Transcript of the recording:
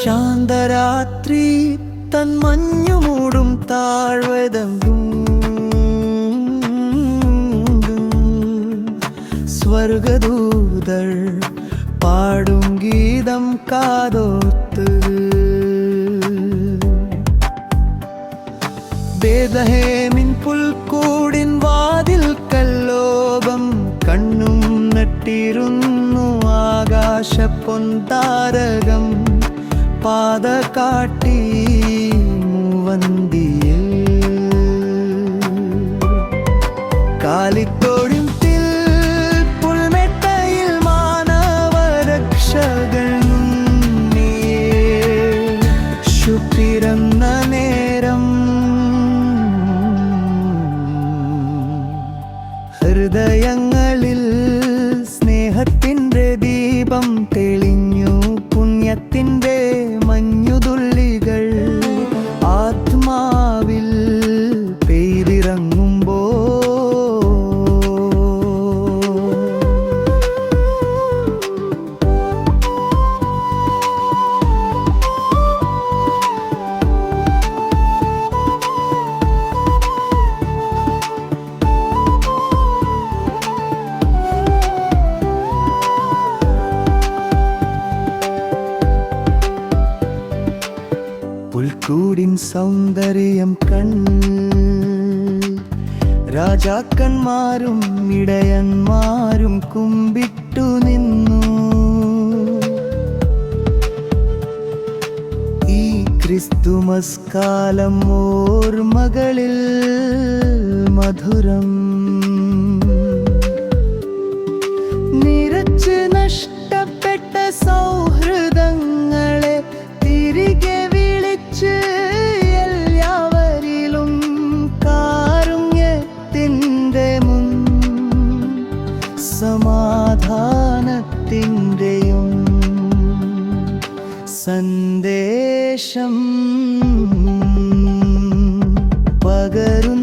ശാന്തരാത്രി തൻ മഞ്ഞുമൂടും താഴ്വതങ്കും സ്വർഗദൂതർ പാടും ഗീതം കാതോർത്ത്. ബേദഹേമിൻ പുൽക്കൂടിൻ വാതിൽ കല്ലോപം കണ്ണും നട്ടിരുന്നു ആകാശ പൊന്താരകം പാത കാട്ടി മൂവന്തിയിൽ കാലിത്തോടും നേരം പുൽക്കൂടിൻ സൗന്ദര്യം കൺ രാജാക്കന്മാരും ഇടയന്മാരും കുമ്പിട്ടു നിന്നു. ഈ ക്രിസ്തുമസ് കാലം ഓർമകളിൽ മധുരം പകരും